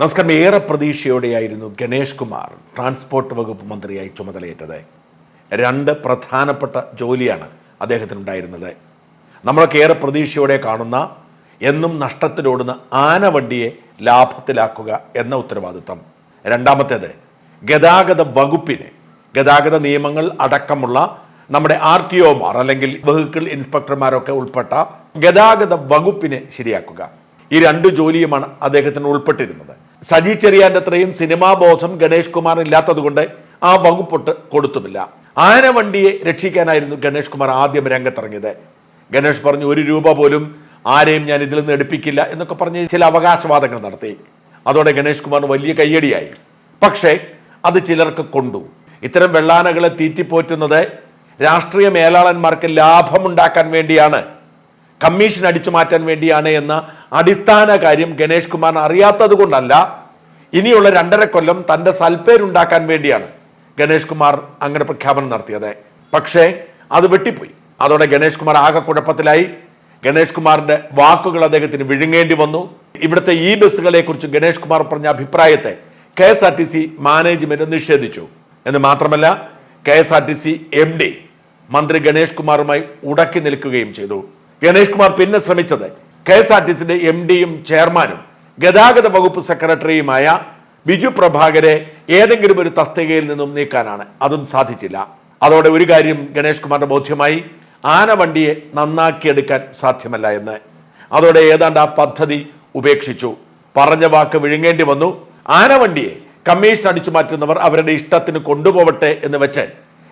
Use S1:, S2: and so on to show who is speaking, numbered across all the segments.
S1: നമസ്കാരം. ഏറെ പ്രതീക്ഷയോടെയായിരുന്നു ഗണേഷ് കുമാർ ട്രാൻസ്പോർട്ട് വകുപ്പ് മന്ത്രിയായി ചുമതലയേറ്റത്. രണ്ട് പ്രധാനപ്പെട്ട ജോലിയാണ് അദ്ദേഹത്തിനുണ്ടായിരുന്നത്. നമ്മളൊക്കെ ഏറെ പ്രതീക്ഷയോടെ കാണുന്ന എന്നും നഷ്ടത്തിലോടുന്ന ആനവണ്ടിയെ ലാഭത്തിലാക്കുക എന്ന ഉത്തരവാദിത്തം രണ്ടാമത്തേത് ഗതാഗത വകുപ്പിന്. ഗതാഗത നിയമങ്ങൾ അടക്കമുള്ള നമ്മുടെ ആർ ടി ഒമാർ അല്ലെങ്കിൽ വെഹിക്കിൾ ഇൻസ്പെക്ടർമാരൊക്കെ ഉൾപ്പെട്ട ഗതാഗത വകുപ്പിനെ ശരിയാക്കുക. ഈ രണ്ട് ജോലിയുമാണ് അദ്ദേഹത്തിന് ഉൾപ്പെട്ടിരുന്നത്. സജി ചെറിയാന്റെ അത്രയും സിനിമാ ബോധം ഗണേഷ് കുമാർ ഇല്ലാത്തതുകൊണ്ട് ആ വകുപ്പൊട്ട് കൊടുത്തുമില്ല. ആനവണ്ടിയെ രക്ഷിക്കാനായിരുന്നു ഗണേഷ് കുമാർ ആദ്യം രംഗത്തിറങ്ങിയത്. ഗണേഷ് പറഞ്ഞു ഒരു രൂപ പോലും ആരെയും ഞാൻ ഇതിൽ നിന്ന് എടുപ്പിക്കില്ല എന്നൊക്കെ പറഞ്ഞ് ചില അവകാശവാദങ്ങൾ നടത്തി. അതോടെ ഗണേഷ് കുമാർ വലിയ കയ്യടിയായി. പക്ഷേ അത് ചിലർക്ക് കൊണ്ടു. ഇത്തരം വെള്ളാനകളെ തീറ്റിപ്പോറ്റുന്നത് രാഷ്ട്രീയ മേലാളന്മാർക്ക് ലാഭമുണ്ടാക്കാൻ വേണ്ടിയാണ് കമ്മീഷൻ അടിച്ചു മാറ്റാൻ വേണ്ടിയാണ് എന്ന അടിസ്ഥാന കാര്യം ഗണേഷ് കുമാറിന് അറിയാത്തത് കൊണ്ടല്ല. ഇനിയുള്ള രണ്ടര കൊല്ലം തന്റെ സൽപ്പേരുണ്ടാക്കാൻ വേണ്ടിയാണ് ഗണേഷ് കുമാർ അങ്ങനെ പ്രഖ്യാപനം നടത്തിയത്. പക്ഷേ അത് വെട്ടിപ്പോയി. അതോടെ ഗണേഷ് കുമാർ ആകെ കുഴപ്പത്തിലായി. ഗണേഷ് കുമാറിന്റെ വാക്കുകൾ അദ്ദേഹത്തിന് വിഴുങ്ങേണ്ടി വന്നു. ഇവിടുത്തെ ഈ ബസ്സുകളെ കുറിച്ച് ഗണേഷ് കുമാർ പറഞ്ഞ അഭിപ്രായത്തെ K S R T C management നിഷേധിച്ചു. എന്ന് മാത്രമല്ല K S R T C M D മന്ത്രി ഗണേഷ് കുമാറുമായി ഉടക്കി നിൽക്കുകയും ചെയ്തു. ഗണേഷ് കുമാർ പിന്നെ ശ്രമിച്ചത് കെ എസ് ആർ ടി സിന്റെ എം ഡിയും ചെയർമാനും ഗതാഗത വകുപ്പ് സെക്രട്ടറിയുമായ ബിജു പ്രഭാകരെ ഏതെങ്കിലും ഒരു തസ്തികയിൽ നിന്നും നീക്കാനാണ്. അതും സാധിച്ചില്ല. അതോടെ ഒരു കാര്യം ഗണേഷ് കുമാറിന്റെ ബോധ്യമായി. ആന വണ്ടിയെ നന്നാക്കിയെടുക്കാൻ സാധ്യമല്ല എന്ന്. അതോടെ ഏതാണ്ട് ആ പദ്ധതി ഉപേക്ഷിച്ചു. പറഞ്ഞ വാക്ക് വിഴുങ്ങേണ്ടി വന്നു. ആന വണ്ടിയെ കമ്മീഷൻ അടിച്ചു മാറ്റുന്നവർ അവരുടെ ഇഷ്ടത്തിന് കൊണ്ടുപോവട്ടെ എന്ന് വെച്ച്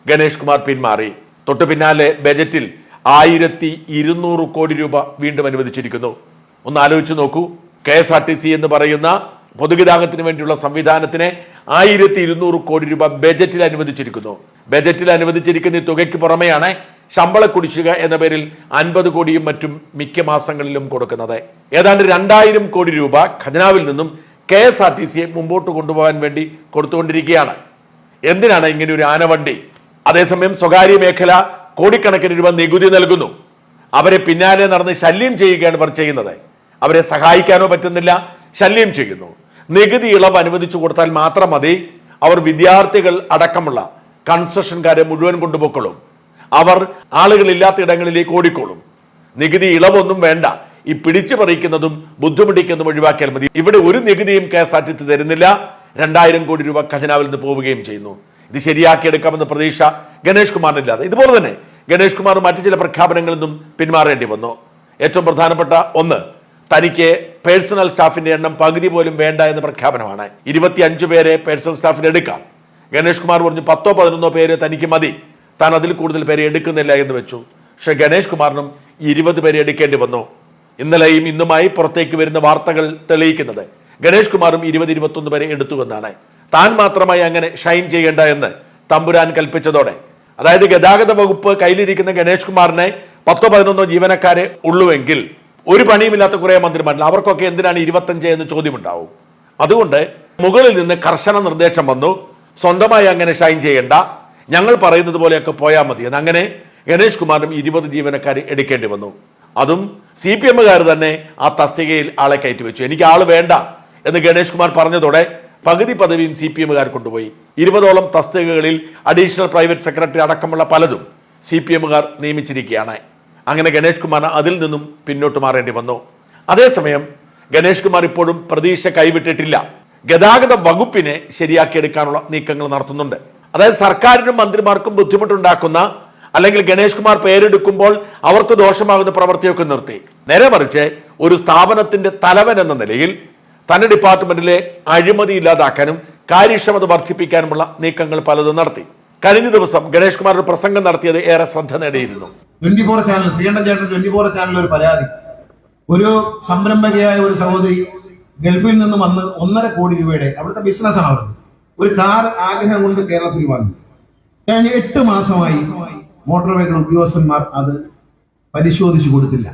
S1: ഗണേഷ് കുമാർ പിന്മാറി. തൊട്ടു പിന്നാലെ ബജറ്റിൽ ആയിരത്തി ഇരുന്നൂറ് കോടി രൂപ വീണ്ടും അനുവദിച്ചിരിക്കുന്നു. ഒന്ന് ആലോചിച്ച് നോക്കൂ. K S R T C എന്ന് പറയുന്ന പൊതുഗതാഗതത്തിന് വേണ്ടിയുള്ള സംവിധാനത്തിന് ആയിരത്തി ഇരുന്നൂറ് കോടി രൂപ ബജറ്റിൽ അനുവദിച്ചിരിക്കുന്നു. ബജറ്റിൽ അനുവദിച്ചിരിക്കുന്ന ഈ തുകയ്ക്ക് പുറമെയാണ് ശമ്പള കുടിശ്ശിക എന്ന പേരിൽ അൻപത് കോടിയും മറ്റും മിക്ക മാസങ്ങളിലും കൊടുക്കുന്നത്. ഏതാണ്ട് രണ്ടായിരം കോടി രൂപ ഖജനാവിൽ നിന്നും കെ എസ് ആർ ടി സിയെ മുമ്പോട്ട് കൊണ്ടുപോകാൻ വേണ്ടി കൊടുത്തുകൊണ്ടിരിക്കുകയാണ്. എന്തിനാണ് ഇങ്ങനെ ഒരു ആനവണ്ടി? അതേസമയം സ്വകാര്യ മേഖല കോടിക്കണക്കിന് രൂപ നികുതി നൽകുന്നു. അവരെ പിന്നാലെ നടന്ന് ശല്യം ചെയ്യുകയാണ് ഇവർ ചെയ്യുന്നത്. അവരെ സഹായിക്കാനോ പറ്റുന്നില്ല ശല്യം ചെയ്യുന്നു. നികുതി ഇളവ് അനുവദിച്ചു കൊടുത്താൽ മാത്രം മതി. അവർ വിദ്യാർത്ഥികൾ അടക്കമുള്ള കൺസ്ട്രക്ഷൻകാരെ മുഴുവൻ കൊണ്ടുപോയിക്കൊള്ളും. അവർ ആളുകളില്ലാത്ത ഇടങ്ങളിലേക്ക് ഓടിക്കോളും. നികുതി ഇളവൊന്നും വേണ്ട. ഈ പിടിച്ചു പറിക്കുന്നതും ബുദ്ധിമുട്ടിക്കുന്നതും ഒഴിവാക്കിയാൽ മതി. ഇവിടെ ഒരു നികുതിയും കെ എസ് ആർ ടി തരുന്നില്ല. രണ്ടായിരം കോടി രൂപ ഖജനാവിൽ നിന്ന് പോവുകയും ചെയ്യുന്നു. ഇത് ശരിയാക്കിയെടുക്കാമെന്ന് പ്രതീക്ഷ ഗണേഷ് കുമാറിനില്ലാതെ. ഇതുപോലെ തന്നെ ഗണേഷ് കുമാർ മറ്റു ചില പ്രഖ്യാപനങ്ങളിൽ നിന്നും പിന്മാറേണ്ടി വന്നു. ഏറ്റവും പ്രധാനപ്പെട്ട ഒന്ന് തനിക്ക് പേഴ്സണൽ സ്റ്റാഫിന്റെ എണ്ണം പകുതി പോലും വേണ്ട എന്ന പ്രഖ്യാപനമാണ്. ഇരുപത്തി അഞ്ച് പേരെ പേഴ്സണൽ സ്റ്റാഫിന് എടുക്കാം. ഗണേഷ് കുമാർ പറഞ്ഞു പത്തോ പതിനൊന്നോ പേര് തനിക്ക് മതി. താൻ അതിൽ കൂടുതൽ പേരെ എടുക്കുന്നില്ല എന്ന് വെച്ചു. പക്ഷെ ഗണേഷ് കുമാറിനും ഇരുപത് പേരെ എടുക്കേണ്ടി വന്നു. ഇന്നലെയും ഇന്നുമായി പുറത്തേക്ക് വരുന്ന വാർത്തകൾ തെളിയിക്കുന്നത് ഗണേഷ് കുമാറും ഇരുപത് ഇരുപത്തൊന്ന് പേരെ എടുത്തുവെന്നാണ് താൻ മാത്രമായി അങ്ങനെ ഷൈൻ ചെയ്യേണ്ട എന്ന് തമ്പുരാൻ കൽപ്പിച്ചതോടെ. അതായത് ഗതാഗത വകുപ്പ് കയ്യിലിരിക്കുന്ന ഗണേഷ് കുമാറിനെ പത്തോ പതിനൊന്നോ ജീവനക്കാരെ ഉള്ളുവെങ്കിൽ ഒരു പണിയുമില്ലാത്ത കുറെ മന്ത്രിമാരിൽ അവർക്കൊക്കെ എന്തിനാണ് ഇരുപത്തഞ്ച് എന്ന് ചോദ്യമുണ്ടാവും. അതുകൊണ്ട് മുകളിൽ നിന്ന് കർശന നിർദ്ദേശം വന്നു സ്വന്തമായി അങ്ങനെ ഷൈൻ ചെയ്യേണ്ട ഞങ്ങൾ പറയുന്നത് പോലെയൊക്കെ പോയാൽ മതി എന്ന് അങ്ങനെ ഗണേഷ് കുമാറിനും ഇരുപത് ജീവനക്കാരെ എടുക്കേണ്ടി വന്നു. അതും സി പി എമ്മുകാർ തന്നെ ആ തസ്തികയിൽ ആളെ കയറ്റി വെച്ചു. എനിക്ക് ആൾ വേണ്ട എന്ന് ഗണേഷ് കുമാർ പറഞ്ഞതോടെ പകുതി പദവിയും സി പി എമ്മുകാർ കൊണ്ടുപോയി. ഇരുപതോളം തസ്തികകളിൽ അഡീഷണൽ പ്രൈവറ്റ് സെക്രട്ടറി അടക്കമുള്ള പലതും സി പി എമ്മുകാർ നിയമിച്ചിരിക്കുകയാണ്. അങ്ങനെ ഗണേഷ് കുമാറിന് അതിൽ നിന്നും പിന്നോട്ട് മാറേണ്ടി വന്നു. അതേസമയം ഗണേഷ് കുമാർ ഇപ്പോഴും പ്രതീക്ഷ കൈവിട്ടിട്ടില്ല. ഗതാഗത വകുപ്പിനെ ശരിയാക്കിയെടുക്കാനുള്ള നീക്കങ്ങൾ നടത്തുന്നുണ്ട്. അതായത് സർക്കാരിനും മന്ത്രിമാർക്കും ബുദ്ധിമുട്ടുണ്ടാക്കുന്ന അല്ലെങ്കിൽ ഗണേഷ് കുമാർ പേരെടുക്കുമ്പോൾ അവർക്ക് ദോഷമാകുന്ന പ്രവൃത്തിയൊക്കെ നിർത്തി. നേരെ മറിച്ച് ഒരു സ്ഥാപനത്തിന്റെ തലവൻ എന്ന നിലയിൽ തന്റെ ഡിപ്പാർട്ട്മെന്റിലെ അഴിമതി ഇല്ലാതാക്കാനും കാര്യക്ഷമത വർദ്ധിപ്പിക്കാനുമുള്ള നീക്കങ്ങൾ പലതും നടത്തി. കഴിഞ്ഞ ദിവസം ഗണേഷ് കുമാർ ഒരു പ്രസംഗം നടത്തിയത് ഏറെ ശ്രദ്ധ നേടിയിരുന്നു.
S2: ട്വന്റി ഫോർ ചാനൽ ശ്രീകണ്ഠൻ ചേട്ടൻ ട്വന്റി ഫോർ ചാനൽ ഒരു പരാതി. ഒരു സംരംഭകയായ ഒരു സഹോദരി ഗൾഫിൽ നിന്ന് വന്ന് ഒന്നര കോടി രൂപയുടെ അവിടുത്തെ ബിസിനസ്സാണ് അവർക്ക് ഒരു കാർ ആഗ്രഹം കൊണ്ട് കേരളത്തിൽ വന്നു. കഴിഞ്ഞ എട്ട് മാസമായി മോട്ടോർ വെഹിക്കിൾ ഉദ്യോഗസ്ഥന്മാർ അത് പരിശോധിച്ചു കൊടുത്തില്ല.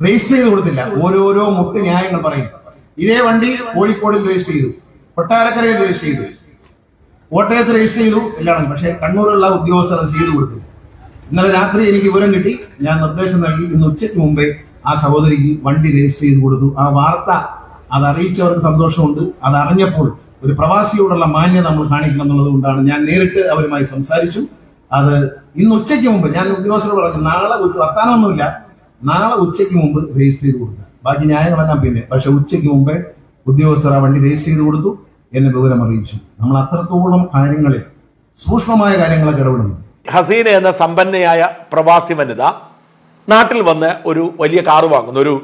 S2: രജിസ്റ്റർ ചെയ്ത് കൊടുത്തില്ല. ഓരോരോ മുട്ട് ന്യായങ്ങൾ പറയും. ഇതേ വണ്ടി കോഴിക്കോടിൽ രജിസ്റ്റർ ചെയ്തു. കൊട്ടാരക്കരയിൽ രജിസ്റ്റർ ചെയ്തു. കോട്ടയത്ത് രജിസ്റ്റർ ചെയ്തു എല്ലാം പക്ഷേ കണ്ണൂരുള്ള ഉദ്യോഗസ്ഥർ അത് ചെയ്തു കൊടുത്തു. ഇന്നലെ രാത്രി എനിക്ക് വിവരം കിട്ടി. ഞാൻ നിർദ്ദേശം നൽകി. ഇന്ന് ഉച്ചയ്ക്ക് മുമ്പേ ആ സഹോദരിക്ക് വണ്ടി രജിസ്റ്റർ ചെയ്ത് കൊടുത്തു. ആ വാർത്ത അത് അറിയിച്ചവർക്ക് സന്തോഷമുണ്ട്. അത് അറിഞ്ഞപ്പോൾ ഒരു പ്രവാസിയോടുള്ള മാന്യത നമ്മൾ കാണിക്കണം എന്നുള്ളത് കൊണ്ടാണ് ഞാൻ നേരിട്ട് അവരുമായി സംസാരിച്ചു. അത് ഇന്ന് ഉച്ചയ്ക്ക് മുമ്പ് ഞാൻ ഉദ്യോഗസ്ഥരോട് പറഞ്ഞു നാളെ വർത്താനമൊന്നുമില്ല. നാളെ ഉച്ചയ്ക്ക് മുമ്പ് രജിസ്റ്റർ ചെയ്ത് കൊടുക്കുക. ബാക്കി ന്യായങ്ങളെല്ലാം പിന്നെ പക്ഷെ ഉച്ചയ്ക്ക് മുമ്പേ ഉദ്യോഗസ്ഥർ ആ വണ്ടി രജിസ്റ്റർ ചെയ്ത് കൊടുത്തു. എന്നെ വിവരം അറിയിച്ചു. നമ്മൾ അത്രത്തോളം കാര്യങ്ങളിൽ സൂക്ഷ്മമായ കാര്യങ്ങളൊക്കെ ഇടപെടുന്നു.
S1: ഹസീന എന്ന സമ്പന്നയായ പ്രവാസി വനിത നാട്ടിൽ വന്ന് ഒരു വലിയ കാറ് വാങ്ങുന്നു. ഒരു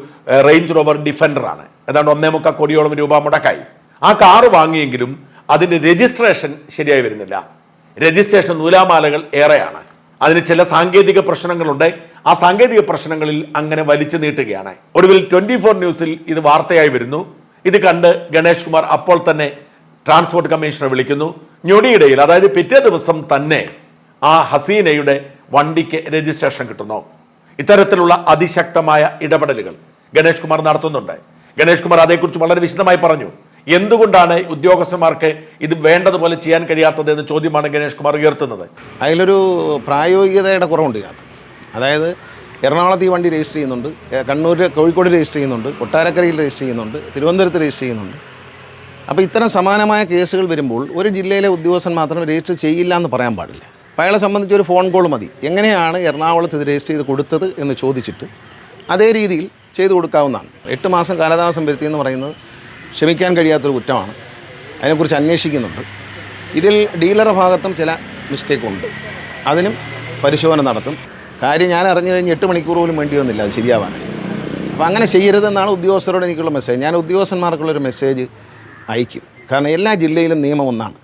S1: റേഞ്ച് റോവർ ഡിഫൻഡറാണ്. ഏതാണ്ട് ഒന്നേ മുക്കാൽ കോടിയോളം രൂപ മുടക്കായി. ആ കാറ് വാങ്ങിയെങ്കിലും അതിന്റെ രജിസ്ട്രേഷൻ ശരിയായി വരുന്നില്ല. രജിസ്ട്രേഷൻ നൂലാമാലകൾ ഏറെയാണ്. അതിന് ചില സാങ്കേതിക പ്രശ്നങ്ങളുണ്ട്. ആ സാങ്കേതിക പ്രശ്നങ്ങളിൽ അങ്ങനെ വലിച്ചു നീട്ടുകയാണ്. ഒടുവിൽ ട്വന്റി ഫോർ ന്യൂസിൽ ഇത് വാർത്തയായി വരുന്നു. ഇത് കണ്ട് ഗണേഷ് കുമാർ അപ്പോൾ തന്നെ ട്രാൻസ്പോർട്ട് കമ്മീഷണർ വിളിക്കുന്നു. ഞൊടിയിടയിൽ അതായത് പിറ്റേ ദിവസം തന്നെ ആ ഹസീനയുടെ വണ്ടിക്ക് രജിസ്ട്രേഷൻ കിട്ടുന്നു. ഇത്തരത്തിലുള്ള അതിശക്തമായ ഇടപെടലുകൾ ഗണേഷ് കുമാർ നടത്തുന്നുണ്ട്. ഗണേഷ് കുമാർ അതേക്കുറിച്ച് വളരെ വിശദമായി പറഞ്ഞു. എന്തുകൊണ്ടാണ് ഉദ്യോഗസ്ഥന്മാർക്ക് ഇത് വേണ്ടതുപോലെ ചെയ്യാൻ കഴിയാത്തത് എന്ന ചോദ്യമാണ് ഗണേഷ് കുമാർ ഉയർത്തുന്നത്?
S3: അതിലൊരു പ്രായോഗികതയുടെ കുറവുണ്ട് ഇതിനകത്ത്. അതായത് എറണാകുളത്ത് ഈ വണ്ടി രജിസ്റ്റർ ചെയ്യുന്നുണ്ട്. കണ്ണൂരിൽ കോഴിക്കോട് രജിസ്റ്റർ ചെയ്യുന്നുണ്ട്. കൊട്ടാരക്കരയിൽ രജിസ്റ്റർ ചെയ്യുന്നുണ്ട്. തിരുവനന്തപുരത്ത് രജിസ്റ്റർ ചെയ്യുന്നുണ്ട്. അപ്പോൾ ഇത്തരം സമാനമായ കേസുകൾ വരുമ്പോൾ ഒരു ജില്ലയിലെ ഉദ്യോഗസ്ഥൻ മാത്രം രജിസ്റ്റർ ചെയ്യില്ല എന്ന് പറയാൻ പാടില്ല. അപ്പോൾ അയാളെ സംബന്ധിച്ച് ഒരു ഫോൺ കോൾ മതി. എങ്ങനെയാണ് എറണാകുളത്ത് ഇത് രജിസ്റ്റർ ചെയ്ത് കൊടുത്തത് എന്ന് ചോദിച്ചിട്ട് അതേ രീതിയിൽ ചെയ്തു കൊടുക്കാവുന്നതാണ്. എട്ട് മാസം കാലതാമസം വരുത്തി എന്ന് പറയുന്നത് ക്ഷമിക്കാൻ കഴിയാത്തൊരു കുറ്റമാണ്. അതിനെക്കുറിച്ച് അന്വേഷിക്കുന്നുണ്ട്. ഇതിൽ ഡീലറുടെ ഭാഗത്തും ചില മിസ്റ്റേക്കുണ്ട് അതിനും പരിശോധന നടത്തും. കാര്യം ഞാൻ അറിഞ്ഞു കഴിഞ്ഞ് എട്ട് മണിക്കൂർ പോലും വേണ്ടി വന്നില്ല അത് ശരിയാവാൻ. അപ്പോൾ അങ്ങനെ ചെയ്യരുതെന്നാണ് ഉദ്യോഗസ്ഥരോട് എനിക്കുള്ള മെസ്സേജ് ഞാൻ ഉദ്യോഗസ്ഥന്മാർക്കുള്ളൊരു മെസ്സേജ് അയക്കും. കാരണം എല്ലാ ജില്ലയിലും നിയമം ഒന്നാണ്.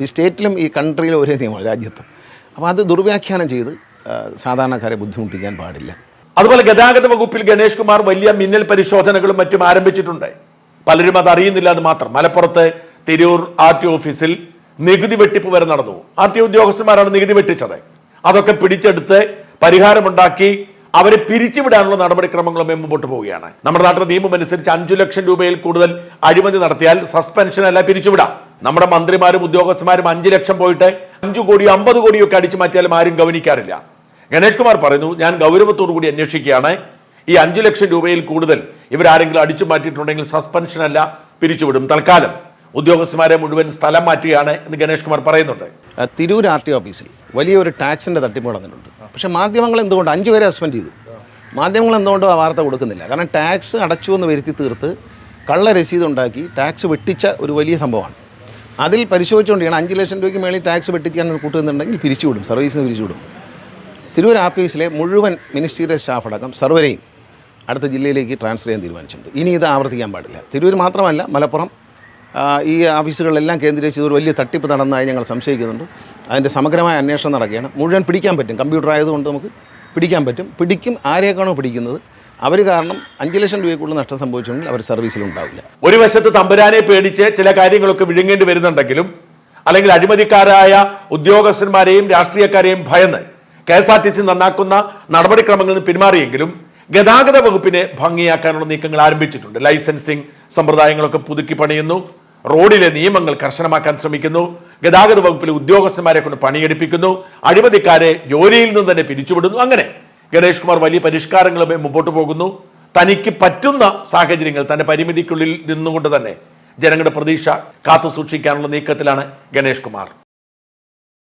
S3: ഈ സ്റ്റേറ്റിലും ഈ കൺട്രിയിലും ഒരേ നിയമമാണ് രാജ്യത്തും. അപ്പോൾ അത് ദുർവ്യാഖ്യാനം ചെയ്ത് സാധാരണക്കാരെ ബുദ്ധിമുട്ടിക്കാൻ പാടില്ല.
S1: അതുപോലെ ഗതാഗത വകുപ്പിൽ ഗണേഷ് കുമാർ വലിയ മിന്നൽ പരിശോധനകളും മറ്റും ആരംഭിച്ചിട്ടുണ്ട്. പലരും അത് അറിയുന്നില്ല എന്ന് മാത്രം. മലപ്പുറത്ത് തിരൂർ ആർ ടി ഓഫീസിൽ നികുതി വെട്ടിപ്പ് വരെ നടന്നു. ആർ ടി ഉദ്യോഗസ്ഥന്മാരാണ് നികുതി വെട്ടിച്ചത്. അതൊക്കെ പിടിച്ചെടുത്ത് പരിഹാരമുണ്ടാക്കി അവരെ പിരിച്ചുവിടാനുള്ള നടപടിക്രമങ്ങളും മുമ്പോട്ട് പോവുകയാണ്. നമ്മുടെ നാട്ടിലെ നിയമം അനുസരിച്ച് അഞ്ചു ലക്ഷം രൂപയിൽ കൂടുതൽ അഴിമതി നടത്തിയാൽ സസ്പെൻഷൻ അല്ല പിരിച്ചുവിടാം. നമ്മുടെ മന്ത്രിമാരും ഉദ്യോഗസ്ഥന്മാരും അഞ്ചു ലക്ഷം പോയിട്ട് അഞ്ചു കോടിയോ അമ്പത് കോടിയോ ഒക്കെ അടിച്ചു മാറ്റിയാലും ആരും ഗവനിക്കാറില്ല. ഗണേഷ് കുമാർ പറയുന്നു ഞാൻ ഗൗരവത്തോടു കൂടി അന്വേഷിക്കുകയാണ്. ഈ അഞ്ചു ലക്ഷം രൂപയിൽ കൂടുതൽ ഇവരാരെങ്കിലും അടിച്ചു മാറ്റിയിട്ടുണ്ടെങ്കിൽ സസ്പെൻഷൻ അല്ല പിരിച്ചുവിടും. തൽക്കാലം. ഉദ്യോഗസ്ഥന്മാരെ മുഴുവൻ സ്ഥലം മാറ്റുകയാണ് എന്ന് ഗണേഷ് കുമാർ പറയുന്നുണ്ട്.
S3: തിരൂർ ആർ ടി ഓഫീസിൽ വലിയൊരു ടാക്സിന്റെ തട്ടിപ്പ് നടന്നിട്ടുണ്ട്. പക്ഷെ മാധ്യമങ്ങൾ എന്തുകൊണ്ട് അഞ്ചു പേരെ സസ്പെൻഡ് ചെയ്തു? മാധ്യമങ്ങൾ എന്തുകൊണ്ടും ആ വാർത്ത കൊടുക്കുന്നില്ല? കാരണം ടാക്സ് അടച്ചു എന്ന് വരുത്തി തീർത്ത് കള്ള രസീത് ഉണ്ടാക്കി ടാക്സ് വെട്ടിച്ച ഒരു വലിയ സംഭവമാണ്. അതിൽ പരിശോധിച്ചുകൊണ്ടിരിക്കണം അഞ്ച് ലക്ഷം രൂപയ്ക്ക് മേളിൽ ടാക്സ് വെട്ടിക്കാൻ കൂട്ടുന്നുണ്ടെങ്കിൽ പിരിച്ചുവിടും സർവീസിന് പിരിച്ചുവിടും. തിരൂർ ആഫീസിലെ മുഴുവൻ മിനിസ്റ്റീരിയൽ സ്റ്റാഫ് അടക്കം സർവരെയും അടുത്ത ജില്ലയിലേക്ക് ട്രാൻസ്ഫർ ചെയ്യാൻ തീരുമാനിച്ചിട്ടുണ്ട്. ഇനി ഇത് ആവർത്തിക്കാൻ പാടില്ല. തിരൂർ മാത്രമല്ല മലപ്പുറം ഈ ഓഫീസുകളിലെല്ലാം കേന്ദ്രീകരിച്ച് ഒരു വലിയ തട്ടിപ്പ് നടന്നതായി ഞങ്ങൾ സംശയിക്കുന്നുണ്ട്. അതിന്റെ സമഗ്രമായ അന്വേഷണം നടക്കുകയാണ്. മുഴുവൻ പിടിക്കാൻ പറ്റും. കമ്പ്യൂട്ടർ ആയതുകൊണ്ട് നമുക്ക് പിടിക്കാൻ പറ്റും. പിടിക്കും. ആരെയൊക്കെയാണോ പിടിക്കുന്നത്? അവർ കാരണം അഞ്ച് ലക്ഷം രൂപയ്ക്കുള്ള നഷ്ടം സംഭവിച്ചിട്ടുണ്ടെങ്കിൽ അവർ സർവീസിലുണ്ടാവില്ല.
S1: ഒരു വശത്ത് തമ്പുരാനെ പേടിച്ച് ചില കാര്യങ്ങളൊക്കെ വിഴുങ്ങേണ്ടി വരുന്നുണ്ടെങ്കിലും അല്ലെങ്കിൽ അഴിമതിക്കാരായ ഉദ്യോഗസ്ഥന്മാരെയും രാഷ്ട്രീയക്കാരെയും ഭയന്ന് K S R T C നന്നാക്കുന്ന നടപടിക്രമങ്ങളിൽ നിന്ന് പിന്മാറിയെങ്കിലും ഗതാഗത വകുപ്പിനെ ഭംഗിയാക്കാനുള്ള നീക്കങ്ങൾ ആരംഭിച്ചിട്ടുണ്ട്. ലൈസൻസിങ് സമ്പ്രദായങ്ങളൊക്കെ പുതുക്കി പണിയുന്നു. റോഡിലെ നിയമങ്ങൾ കർശനമാക്കാൻ ശ്രമിക്കുന്നു. ഗതാഗത വകുപ്പിലെ ഉദ്യോഗസ്ഥന്മാരെ കൊണ്ട് പണിയെടുപ്പിക്കുന്നു. അഴിമതിക്കാരെ ജോലിയിൽ നിന്ന് തന്നെ പിരിച്ചുവിടുന്നു. അങ്ങനെ ഗണേഷ് കുമാർ വലിയ പരിഷ്കാരങ്ങളുമായി മുമ്പോട്ട് പോകുന്നു. തനിക്ക് പറ്റുന്ന സാഹചര്യങ്ങൾ തന്റെ പരിമിതിക്കുള്ളിൽ നിന്നുകൊണ്ട് തന്നെ ജനങ്ങളുടെ പ്രതീക്ഷ കാത്തു സൂക്ഷിക്കാനുള്ള നീക്കത്തിലാണ് ഗണേഷ് കുമാർ.